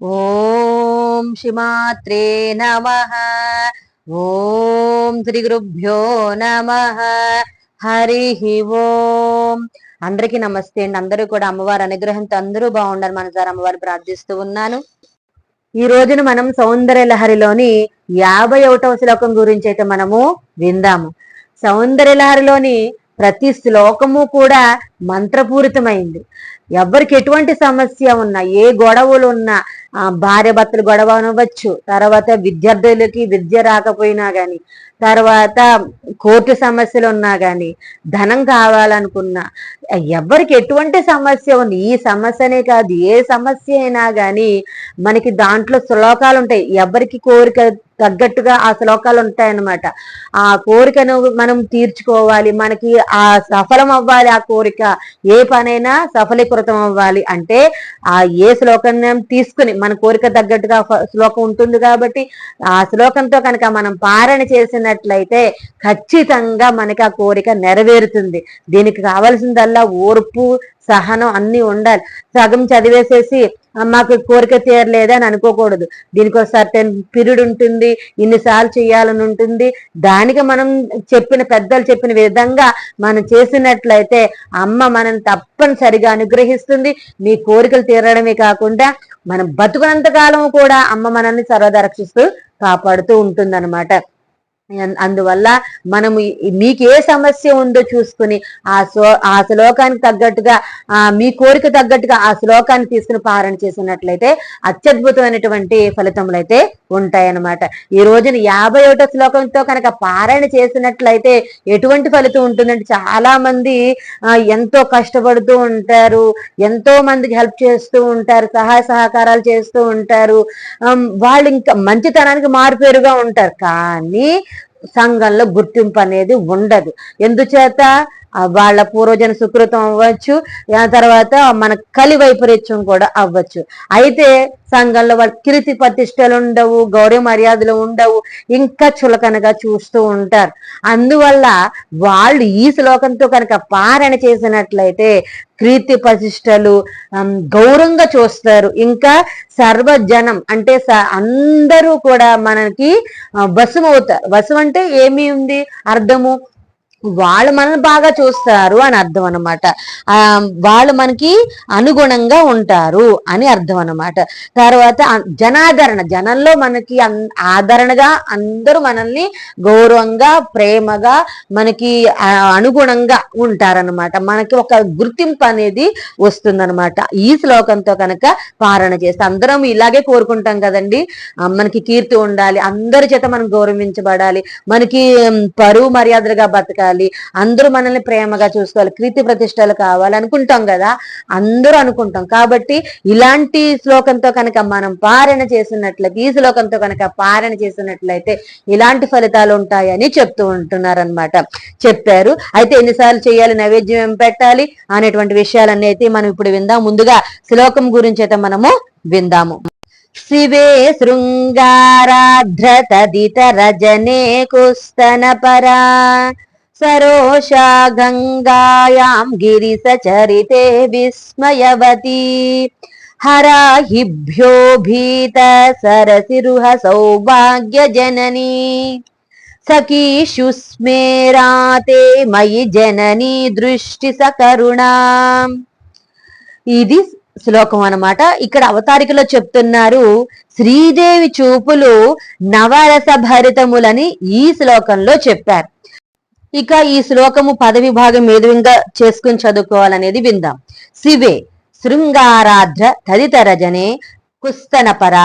ఓం శ్రీమాత్రే నమ. ఓం శ్రీ గురుభ్యో నమ. హరి ఓం. అందరికీ నమస్తే అండి. అందరూ కూడా అమ్మవారి అనుగ్రహంతో అందరూ బాగుండాలి మనసారి అమ్మవారు ప్రార్థిస్తూ ఉన్నాను. ఈ రోజున మనం సౌందర్య లహరిలోని యాభై ఒకటవ శ్లోకం గురించి అయితే మనము విందాము. సౌందర్య లహరిలోని ప్రతి శ్లోకము కూడా మంత్రపూరితమైంది. ఎవరికి ఎటువంటి సమస్య ఉన్నా ఏ గొడవలు ఉన్నా ఆ భార్య భర్తలు గొడవ అనవచ్చు. తర్వాత విద్యార్థులకి విద్య రాకపోయినా కానీ తర్వాత కోర్టు సమస్యలు ఉన్నా కానీ ధనం కావాలనుకున్నా ఎవరికి ఎటువంటి సమస్య ఉంది ఈ సమస్యనే కాదు ఏ సమస్య అయినా కానీ మనకి దాంట్లో శ్లోకాలు ఉంటాయి. ఎవరికి కోరిక తగ్గట్టుగా ఆ శ్లోకాలు ఉంటాయన్నమాట. ఆ కోరికను మనం తీర్చుకోవాలి మనకి ఆ సఫలం అవ్వాలి ఆ కోరిక. ఏ పనైనా సఫలీకృతం అవ్వాలి. అంటే ఆ ఏ శ్లోకం తీసుకుని మన కోరిక తగ్గట్టుగా శ్లోకం ఉంటుంది కాబట్టి ఆ శ్లోకంతో కనుక మనం పారణ చేసిన చేసినట్లయితే ఖచ్చితంగా మనకి ఆ కోరిక నెరవేరుతుంది. దీనికి కావాల్సిందల్లా ఓర్పు సహనం అన్ని ఉండాలి. సగం చదివేసేసి మాకు కోరిక తీరలేదని అనుకోకూడదు. దీనికి ఒక సర్టెన్ పీరియడ్ ఉంటుంది ఇన్నిసార్లు చేయాలని ఉంటుంది. దానికి మనం చెప్పిన పెద్దలు చెప్పిన విధంగా మనం చేసినట్లయితే అమ్మ మనం తప్పనిసరిగా అనుగ్రహిస్తుంది. మీ కోరికలు తీరడమే కాకుండా మనం బతుకునంత కాలం కూడా అమ్మ మనల్ని సర్వదా రక్షిస్తూ కాపాడుతూ ఉంటుందన్నమాట. అందువల్ల మనము మీకు ఏ సమస్య ఉందో చూసుకుని ఆ శ్లో ఆ శ్లోకానికి తగ్గట్టుగా ఆ మీ కోరిక తగ్గట్టుగా ఆ శ్లోకాన్ని తీసుకుని పారణ చేసినట్లయితే అత్యద్భుతమైనటువంటి ఫలితములైతే ఉంటాయన్నమాట. ఈ రోజున యాభై ఒకటో శ్లోకంతో కనుక పారాయణ చేసినట్లయితే ఎటువంటి ఫలితం ఉంటుందంటే చాలా మంది ఎంతో కష్టపడుతూ ఉంటారు ఎంతో మందికి హెల్ప్ చేస్తూ ఉంటారు సహాయ సహకారాలు చేస్తూ ఉంటారు. వాళ్ళు ఇంకా మంచితనానికి మారుపేరుగా ఉంటారు. కానీ సంఘంలో గుర్తింపు అనేది ఉండదు. ఎందుచేత? వాళ్ళ పూర్వజన సుకృతం అవ్వచ్చు తర్వాత మన కలి వైపరీత్యం కూడా అవ్వచ్చు. అయితే సంఘంలో వాళ్ళ కీర్తి ప్రతిష్టలు ఉండవు గౌరవ మర్యాదలు ఉండవు ఇంకా చులకనగా చూస్తూ ఉంటారు. అందువల్ల వాళ్ళు ఈ శ్లోకంతో కనుక పారణ చేసినట్లయితే కీర్తి ప్రతిష్టలు గౌరవంగా చూస్తారు. ఇంకా సర్వజనం అంటే అందరూ కూడా మనకి వశం అవుతారు వశం అంటే ఏమి ఉంది? అర్థము. వాళ్ళు మనల్ని బాగా చూస్తారు అని అర్థం అనమాట ఆ వాళ్ళు మనకి అనుగుణంగా ఉంటారు అని అర్థం అనమాట తర్వాత జనాదరణ జనంలో మనకి ఆదరణగా అందరూ మనల్ని గౌరవంగా ప్రేమగా మనకి అనుగుణంగా ఉంటారనమాట మనకి ఒక గుర్తింపు అనేది వస్తుందనమాట ఈ శ్లోకంతో కనుక పారణ చేస్తే అందరం ఇలాగే కోరుకుంటాం కదండి. మనకి కీర్తి ఉండాలి అందరి చేత మనం గౌరవించబడాలి. మనకి పరువు మర్యాదలుగా బతకాలి. ఉండాలి అందరూ మనల్ని ప్రేమగా చూసుకోవాలి. కీర్తి ప్రతిష్టలు కావాలి అనుకుంటాం కదా అందరూ అనుకుంటాం. కాబట్టి ఇలాంటి శ్లోకంతో కనుక మనం పారణ చేసినట్లయితే ఈ శ్లోకంతో కనుక పారణ చేసినట్లయితే ఇలాంటి ఫలితాలు ఉంటాయని చెప్తూ ఉంటున్నారనమాట చెప్పారు. అయితే ఎన్నిసార్లు చేయాలి నైవేద్యం ఏం పెట్టాలి అనేటువంటి విషయాలన్నీ అయితే మనం ఇప్పుడు విందాం. ముందుగా శ్లోకం గురించి అయితే మనము విందాము. శివే శృంగారాధ్రతదితరజనే కుస్తన పరా గంగాయాం గిరిసచరితే విస్మయవతి. హరాహిభ్యో భీత సరసిరుహ సౌభాగ్య జననీ. సఖీషు స్మేరాతే మయి జననీ దృష్టి సకరుణా. ఇది శ్లోకం అనమాట ఇక్కడ అవతారికలో చెప్తున్నారు శ్రీదేవి చూపులు నవరస భరితములని ఈ శ్లోకంలో చెప్పారు. ఇక ఈ శ్లోకము పదవి భాగం మేధువింగా చేసుకుని చదువుకోవాలనేది విందాం. శివే శృంగారాధ్ర తదితరజనే కుస్తనపర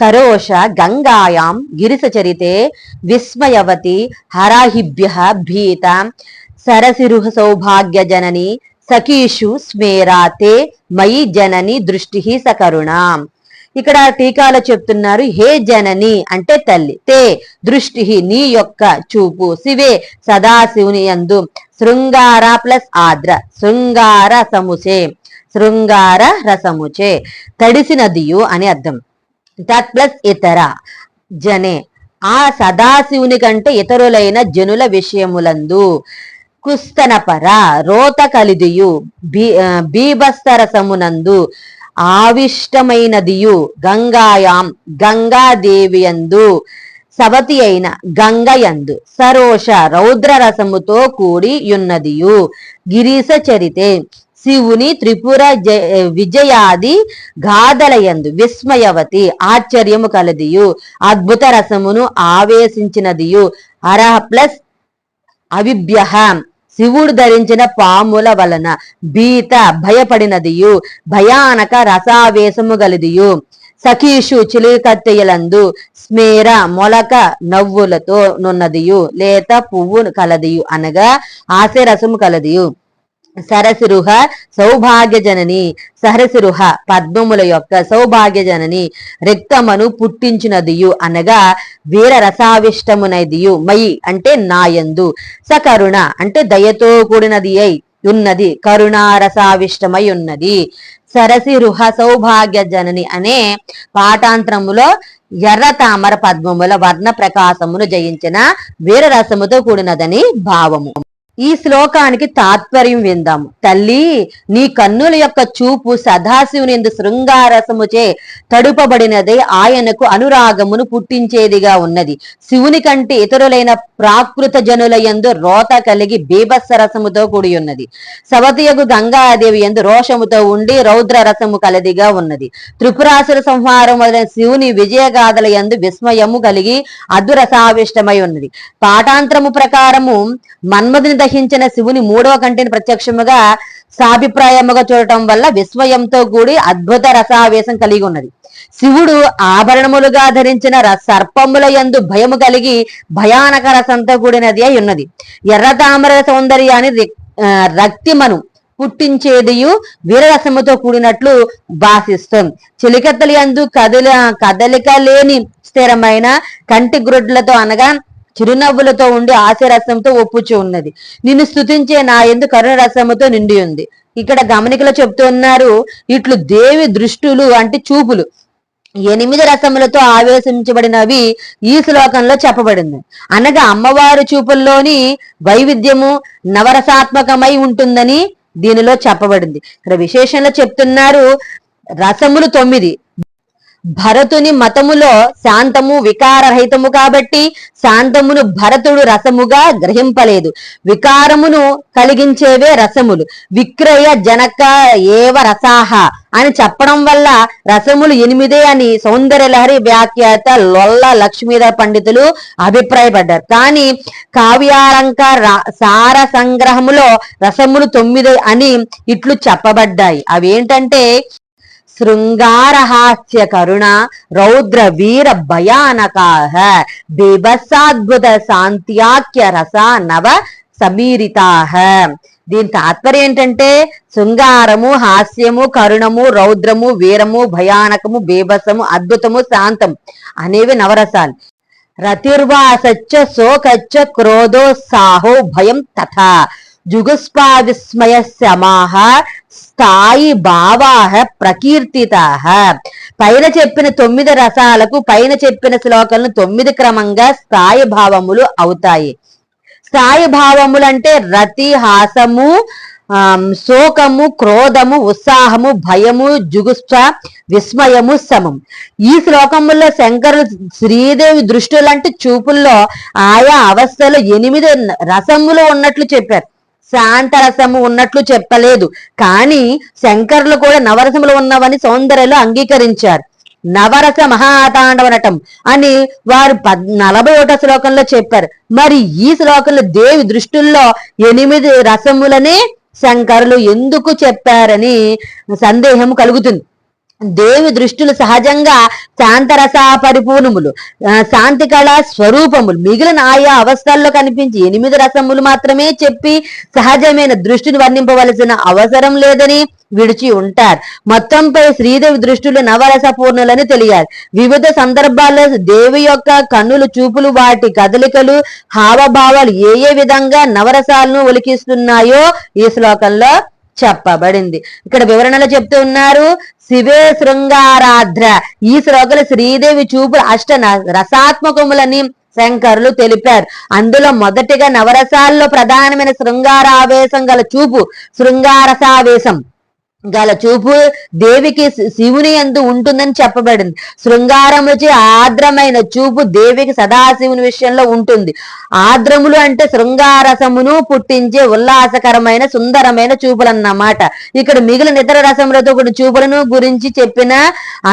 సరోష గంగాయాం గిరిసచరితే విస్మయవతి హరాహిభ్య భీత సరసిరుహ సౌభాగ్య జనని సఖీషు స్మేరాతే మయి జనని దృష్టి సకరుణాం. ఇక్కడ టీకాలో చెప్తున్నారు హే జనని అంటే తల్లి తే దృష్టి నీ యొక్క చూపు శివే సదాశివుని యందు. శృంగార ప్లస్ ఆద్ర శృంగార సముచే శృంగార రసముచే. తడిసినదియు అని అర్థం. తత్ ప్లస్ ఇతర జనే ఆ సదాశివుని కంటే ఇతరులైన జనుల విషయములందు కుస్తనపర రోత కలిదియు బీ బీభస్తరసమునందు ఆవిష్టమైనదియు గంగాయాం గంగాదేవియందు. సవతి అయిన గంగయందు సరోష రౌద్రరసముతో కూడి యున్నదియు. గిరీశ చరితే శివుని త్రిపుర విజయాది గాథలయందు విస్మయవతి ఆశ్చర్యము కలదియు. అద్భుత రసమును ఆవేశించినదియు. అరహ ప్లస్ అవిభ్యహ శివుడు ధరించిన పాముల వలన భీత భయపడినదియు భయానక రసావేశము గలదియు. సఖీషు చిలుకత్తెయలందు స్మేర మొలక నవ్వులతో నున్నదియు లేత పువ్వు కలదియు అనగా ఆశరసము కలదియు. సరసిరుహ సౌభాగ్య జనని సహరసిరుహ పద్మముల యొక్క సౌభాగ్య జనని రిక్తమను పుట్టించినదియు అనగా వీర రసావిష్టమునదియు మయి అంటే నాయందు. సకరుణ అంటే దయతో కూడినది అయి ఉన్నది. కరుణారసావిష్టమై ఉన్నది సరసిరుహ సౌభాగ్య జనని అనే పాఠాంతరములో ఎర్ర తామర పద్మముల వర్ణ ప్రకాశమును జయించిన వీరరసముతో కూడినదని భావము. ఈ శ్లోకానికి తాత్పర్యం విందాము. తల్లి నీ కన్నుల యొక్క చూపు సదాశివునిందు శృంగారసముచే తడుపబడినదే ఆయనకు అనురాగమును పుట్టించేదిగా ఉన్నది. శివుని కంటే ఇతరులైన ప్రాకృత జనుల ఎందు రోత కలిగి బీభత్స రసముతో కూడి ఉన్నది సవతియగు గంగాదేవి ఎందు రోషముతో ఉండి రౌద్ర రసము కలదిగా ఉన్నది. త్రిపురాసుర సంహారం మొదలైన శివుని విజయగాథల ఎందు విస్మయము కలిగి అదురసావిష్టమై ఉన్నది. పాఠాంతరము ప్రకారము మన్మధుని దహించిన శివుని మూడవ కంటిని ప్రత్యక్షముగా సాభిప్రాయముగా చూడటం వల్ల విస్మయంతో కూడి అద్భుత రసావేశం కలిగి ఉన్నది. శివుడు ఆభరణములుగా ధరించిన సర్పముల యందు భయము కలిగి భయానక రసంతో కూడినది అయి ఉన్నది. ఎర్ర తామర సౌందర్యాన్ని రక్తిమను పుట్టించేదియు వీరరసముతో కూడినట్లు భాషిస్తుంది చిలికత్తలి అందు కదలి కదలిక లేని స్థిరమైన కంటి గ్రుడ్లతో అనగా చిరునవ్వులతో ఉండి ఆశరసంతో ఒప్పుచు ఉన్నది. నిన్ను స్థుతించే నా ఎందు కరుణ రసముతో నిండి ఉంది. ఇక్కడ గమనికలో చెప్తున్నారు ఇట్లు దేవి దృష్టులు అంటే చూపులు. ఎనిమిది రసములతో ఆవేశించబడినవి ఈ శ్లోకంలో చెప్పబడింది. అనగా అమ్మవారి చూపుల్లోని వైవిధ్యము నవరసాత్మకమై ఉంటుందని దీనిలో చెప్పబడింది. ఇక్కడ విశేషంలో చెప్తున్నారు రసములు తొమ్మిది. భరతుని మతములో శాంతము వికారరహితము కాబట్టి శాంతమును భరతుడు రసముగా గ్రహింపలేదు. వికారమును కలిగించేవే రసములు. విక్రయ జనక ఏవ రసాహ అని చెప్పడం వల్ల రసములు ఎనిమిదే అని సౌందర్యలహరి వ్యాఖ్యాత లొల్ల లక్ష్మీధర పండితులు అభిప్రాయపడ్డారు. కానీ కావ్యాలంకార సార సంగ్రహములో రసములు తొమ్మిది అని ఇట్లు చెప్పబడ్డాయి. అవేంటంటే శృంగారహాస్య కరుణ రౌద్ర వీర భయానకాహ బీభత్సాద్భుత శాంత్యాఖ్య రస నవ సమీరితాహ దీని తాత్పర్యం ఏంటంటే శృంగారము హాస్యము కరుణము రౌద్రము వీరము భయానకము బీభసము అద్భుతము శాంతం అనేవి నవరసాలు. రతిర్వాసచ్చ శోకచ్చ క్రోధోత్సాహో భయం తథా. జుగుస్పా విస్మయ శమాహ స్థాయి భావాహ ప్రకీర్తిత పైన చెప్పిన తొమ్మిది రసాలకు పైన చెప్పిన శ్లోకాలను తొమ్మిది క్రమంగా స్థాయి భావములు అవుతాయి. స్థాయి భావములు అంటే రతి హాసము శోకము క్రోధము ఉత్సాహము భయము జుగుస్ప విస్మయము సమం ఈ శ్లోకముల్లో శంకరు శ్రీదేవి దృష్టిలంటే చూపుల్లో ఆయా అవస్థలో ఎనిమిది రసములు ఉన్నట్లు చెప్పారు. శాంతరసము ఉన్నట్లు చెప్పలేదు. కానీ శంకర్లు కూడా నవరసములు ఉన్నవని సౌందర్యలో అంగీకరించారు. నవరస మహాతాండవ నటం అని వారు పద్ నలభై ఒకటో శ్లోకంలో చెప్పారు. మరి ఈ శ్లోకంలో దేవి దృష్టిల్లో ఎనిమిది రసములనే శంకరులు ఎందుకు చెప్పారని సందేహం కలుగుతుంది. దేవి దృష్టిలు సహజంగా శాంతరస పరిపూర్ణములు శాంతి కళ స్వరూపములు. మిగిలిన ఆయా అవస్థల్లో కనిపించి ఎనిమిది రసములు మాత్రమే చెప్పి సహజమైన దృష్టిని వర్ణింపవలసిన అవసరం లేదని విడిచి ఉంటారు. మొత్తంపై శ్రీదేవి దృష్టిలో నవరస పూర్ణులని తెలియాలి. వివిధ సందర్భాల్లో దేవి యొక్క కన్నులు చూపులు వాటి కదలికలు హావభావాలు ఏ ఏ విధంగా నవరసాలను ఒలికిస్తున్నాయో ఈ శ్లోకంలో చెప్పబడింది. ఇక్కడ వివరణలో చెప్తూ ఉన్నారు శివే శృంగారాధ్ర. ఈ శ్లోకలు శ్రీదేవి చూపుల అష్ట రసాత్మకములని శంకరులు తెలిపారు. అందులో మొదటిగా నవరసాల్లో ప్రధానమైన శృంగారావేశం గల చూపు శృంగారసావేశం. గల చూపు దేవికి శివుని ఎందు ఉంటుందని చెప్పబడింది. శృంగారముచే ఆర్ద్రమైన చూపు దేవికి సదాశివుని విషయంలో ఉంటుంది. ఆర్ద్రములు అంటే శృంగారసమును పుట్టించే ఉల్లాసకరమైన సుందరమైన చూపులు అన్నమాట ఇక్కడ మిగిలిన ఇతర రసములతో కూడిన చూపులను గురించి చెప్పిన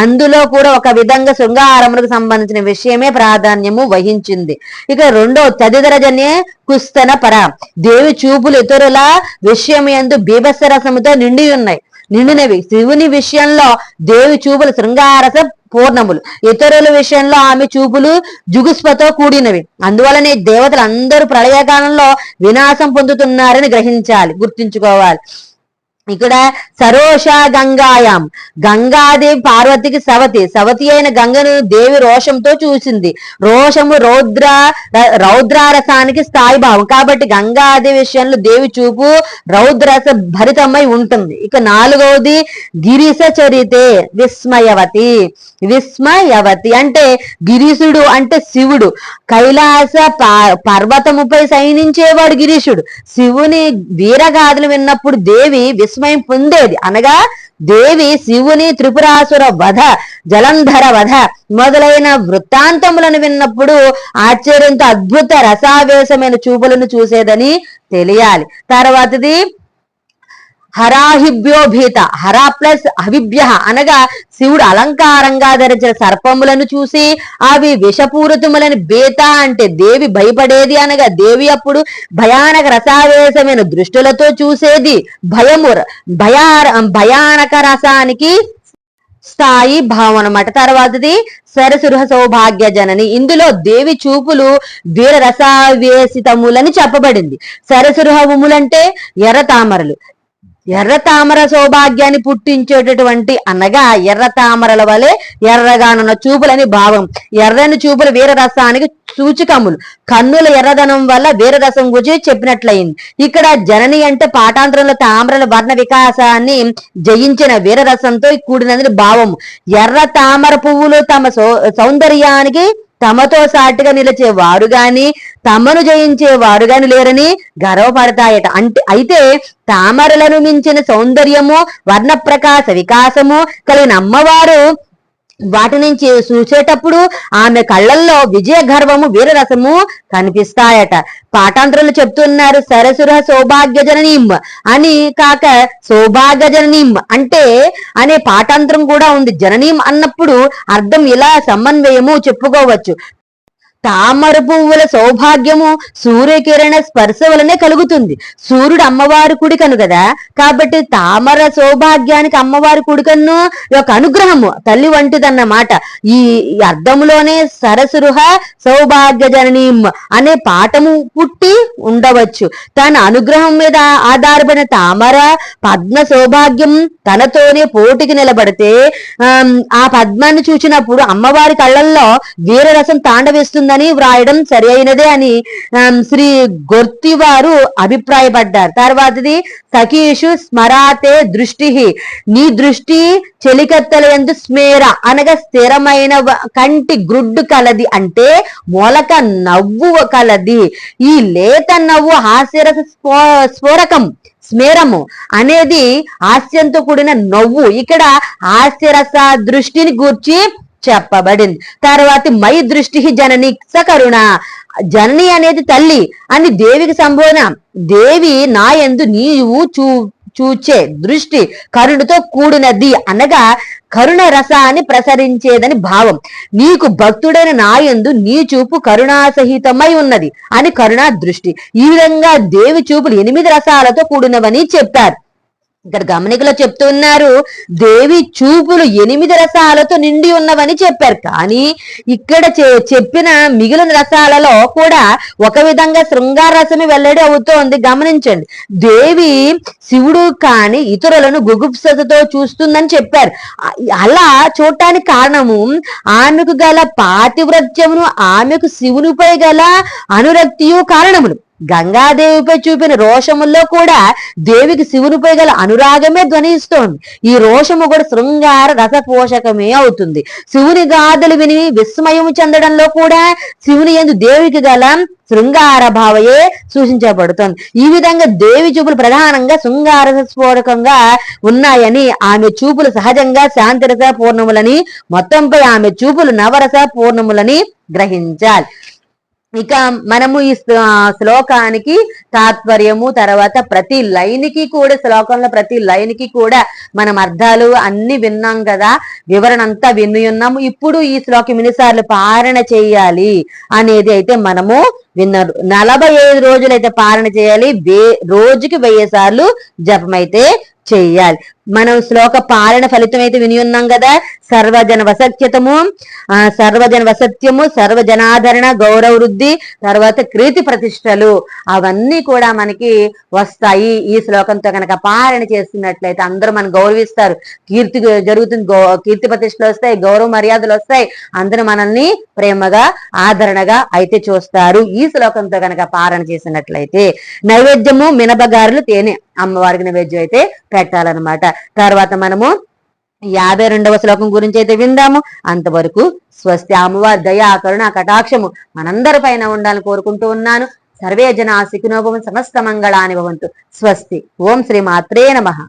అందులో కూడా ఒక విధంగా శృంగారములకు సంబంధించిన విషయమే ప్రాధాన్యము వహించింది. ఇక రెండో తదితరజనే కుస్తన పర దేవి చూపులు ఇతరుల విషయం ఎందు బీభత్స రసముతో నిండి ఉన్నాయి. నిండినవి శివుని విషయంలో దేవి చూపులు శృంగారస పూర్ణములు. ఇతరుల విషయంలో ఆమె చూపులు జుగుస్పతో కూడినవి. అందువలనే దేవతలు అందరూ ప్రళయకాలంలో వినాశం పొందుతున్నారని గ్రహించాలి గుర్తుంచుకోవాలి. ఇక్కడ సరోష గంగాయాం. గంగాదేవి పార్వతికి సవతి. సవతి అయిన గంగను దేవి రోషంతో చూసింది. రోషము రౌద్ర రౌద్రారసానికి స్థాయి భావం కాబట్టి గంగాదేవి విషయంలో దేవి చూపు రౌద్రస భరితమై ఉంటుంది. ఇక నాలుగవది గిరిశ చరితే విస్మయవతి. విస్మయవతి అంటే గిరీశుడు అంటే శివుడు. కైలాస ప- పర్వతముపై సైనించేవాడు గిరీశుడు. శివుని వీరగాథలు విన్నప్పుడు దేవి విస్మయం పొందేది. అనగా దేవి శివుని త్రిపురాసుర వధ జలంధర వధ మొదలైన వృత్తాంతములను విన్నప్పుడు ఆశ్చర్యంతో అద్భుత రసావేశమైన చూపులను చూసేదని తెలియాలి. తర్వాతది హరాహిభ్యోభీత హర ప్లస్ అవిభ్య అనగా శివుడు అలంకారంగా ధరించిన సర్పములను చూసి అవి విషపూరితములని భీత అంటే దేవి భయపడేది అనగా దేవి అప్పుడు భయానక రసావేశమైన దృష్టిలతో చూసేది. భయము భయా భయానక రసానికి స్థాయి భావం అనమాట తర్వాతది సరసురహ సౌభాగ్య జనని. ఇందులో దేవి చూపులు వీర రసావేసితములని చెప్పబడింది. సరసురహములంటే ఎర్ర తామరలు. ఎర్ర తామర సౌభాగ్యాన్ని పుట్టించేటటువంటి అనగా ఎర్ర తామరల వలె ఎర్రగానున్న చూపులని భావం. ఎర్రని చూపులు వీర రసానికి సూచికములు. కన్నుల ఎర్రదనం వల్ల వీరరసం గురించి చెప్పినట్లయింది. ఇక్కడ జనని అంటే పాఠాంతరంలో తామరల వర్ణ వికాసాన్ని జయించిన వీరరసంతో కూడినది భావం ఎర్ర తామర పువ్వులు తమ సౌ- సౌందర్యానికి తమతో సాటిగా నిలిచే వారు గాని తమను జయించే వారు గాని లేరని గర్వపడతాయట. అంటే అయితే తామరలను మించిన సౌందర్యము వర్ణ ప్రకాశ వికాసము కలిగిన అమ్మవారు వాటి నుంచి చూసేటప్పుడు ఆమె కళ్ళల్లో విజయ గర్వము వీరరసము కనిపిస్తాయట. పాఠాంతరులు చెప్తున్నారు సరసుర సౌభాగ్యజననీం అని కాక సౌభాగ్య జననీం అంటే అనే పాఠాంతరం కూడా ఉంది. జననీం అన్నప్పుడు అర్థం ఇలా సమన్వయము చెప్పుకోవచ్చు. తామర పువ్వుల సౌభాగ్యము సూర్యకిరణ స్పర్శ వలనే కలుగుతుంది. సూర్యుడు అమ్మవారి కుడికను కదా? కాబట్టి తామర సౌభాగ్యానికి అమ్మవారి కుడికన్ను యొక్క అనుగ్రహము తల్లి వంటిదన్నమాట. ఈ అర్థములోనే సరసురుహ సౌభాగ్య జననీం అనే పాఠము పుట్టి ఉండవచ్చు. తన అనుగ్రహం మీద ఆధారపడిన తామర పద్మ సౌభాగ్యం తనతోనే పోటీకి నిలబడితే ఆ పద్మాన్ని చూచినప్పుడు అమ్మవారి కళ్ళల్లో వీరరసం ఉందని వ్రాయడం సరి అయినదే అని శ్రీ గొర్తి వారు అభిప్రాయపడ్డారు. తర్వాతది సఖీషు స్మరాతే దృష్టి నీ దృష్టి చెలికత్తలందు స్మేర. అనగా స్థిరమైన కంటి గ్రుడ్డు కలది అంటే మొలక నవ్వు కలది. ఈ లేత నవ్వు హాస్యరస స్ఫో- స్ఫోరకం స్మేరము అనేది హాస్యంతో కూడిన నవ్వు. ఇక్కడ హాస్యరస దృష్టిని గూర్చి చెప్పబడింది. తర్వాత మై దృష్టి జనని సకరుణ జనని అనేది తల్లి అని దేవికి సంబోధన. దేవి నా ఎందు నీవు చూ చూచే దృష్టి కరుణతో కూడినది అనగా కరుణ రసాన్ని ప్రసరించేదని భావం. నీకు భక్తుడైన నాయందు నీ చూపు కరుణాసహితమై ఉన్నది అని కరుణా దృష్టి ఈ విధంగా దేవి చూపులు ఎనిమిది రసాలతో కూడినవని చెప్పారు. ఇక్కడ గమనికలో చెప్తున్నారు దేవి చూపులు ఎనిమిది రసాలతో నిండి ఉన్నవని చెప్పారు. కానీ ఇక్కడ చె- చెప్పిన మిగిలిన రసాలలో కూడా ఒక విధంగా శృంగార రసమే వెల్లడి అవుతోంది. గమనించండి. దేవి శివుడు కాని ఇతరులను గుగుప్సతతో చూస్తుందని చెప్పారు. అలా చూడటానికి కారణము ఆమెకు గల పాతివ్రత్యమును ఆమెకు శివునిపై గల అనురక్తియు కారణములు. గంగాదేవిపై చూపిన రోషముల్లో కూడా దేవికి శివునిపై గల అనురాగమే ధ్వనిస్తోంది. ఈ రోషము కూడా శృంగార రసపోషకమే అవుతుంది. శివుని గాథలు విని విస్మయము చెందడంలో కూడా శివుని ఎందు దేవికి గల శృంగార భావయే సూచించబడుతోంది. ఈ విధంగా దేవి చూపులు ప్రధానంగా శృంగార స్ఫోటకంగా ఉన్నాయని ఆమె చూపులు సహజంగా శాంతిరస పూర్ణములని మొత్తంపై ఆమె చూపులు నవరస పూర్ణములని గ్రహించాలి. ఇక మనము ఈ శ్లోకానికి తాత్పర్యము తర్వాత ప్రతి లైన్కి కూడా శ్లోకంలో ప్రతి లైన్కి కూడా మనం అర్థాలు అన్ని విన్నాం కదా వివరణ అంతా విని ఉన్నాము ఇప్పుడు ఈ శ్లోకం ఎన్నిసార్లు పారణ చేయాలి అనేది అయితే మనము విన్నారు నలభై ఐదు రోజులు అయితే పారణ చేయాలి వే రోజుకి వెయ్యి సార్లు జపం అయితే చెయ్యాలి మనం శ్లోక పాలన ఫలితం అయితే విని ఉన్నాం కదా. సర్వజన వసత్యతము ఆ సర్వజన వసత్యము సర్వజనాదరణ గౌరవ వృద్ధి తర్వాత కీర్తి ప్రతిష్టలు అవన్నీ కూడా మనకి వస్తాయి. ఈ శ్లోకంతో కనుక పాలన చేస్తున్నట్లయితే అందరూ మనం గౌరవిస్తారు. కీర్తి జరుగుతుంది గౌ- కీర్తి ప్రతిష్టలు వస్తాయి గౌరవ మర్యాదలు వస్తాయి. అందరూ మనల్ని ప్రేమగా ఆదరణగా అయితే చూస్తారు. ఈ శ్లోకంతో కనుక పాలన చేసినట్లయితే నైవేద్యము మినపగారులు తేనె అమ్మవారికి నైవేద్యం అయితే పెట్టాలన్నమాట. తర్వాత మనము యాభై రెండవ శ్లోకం గురించి అయితే విందాము. అంతవరకు స్వస్తి అమ్మవారి దయా కరుణ కటాక్షము మనందరి పైన ఉండాలని కోరుకుంటూ ఉన్నాను. సర్వే జన సుఖినోభవం సమస్త మంగళాని భవంతు. స్వస్తి. ఓం శ్రీ మాత్రే నమః.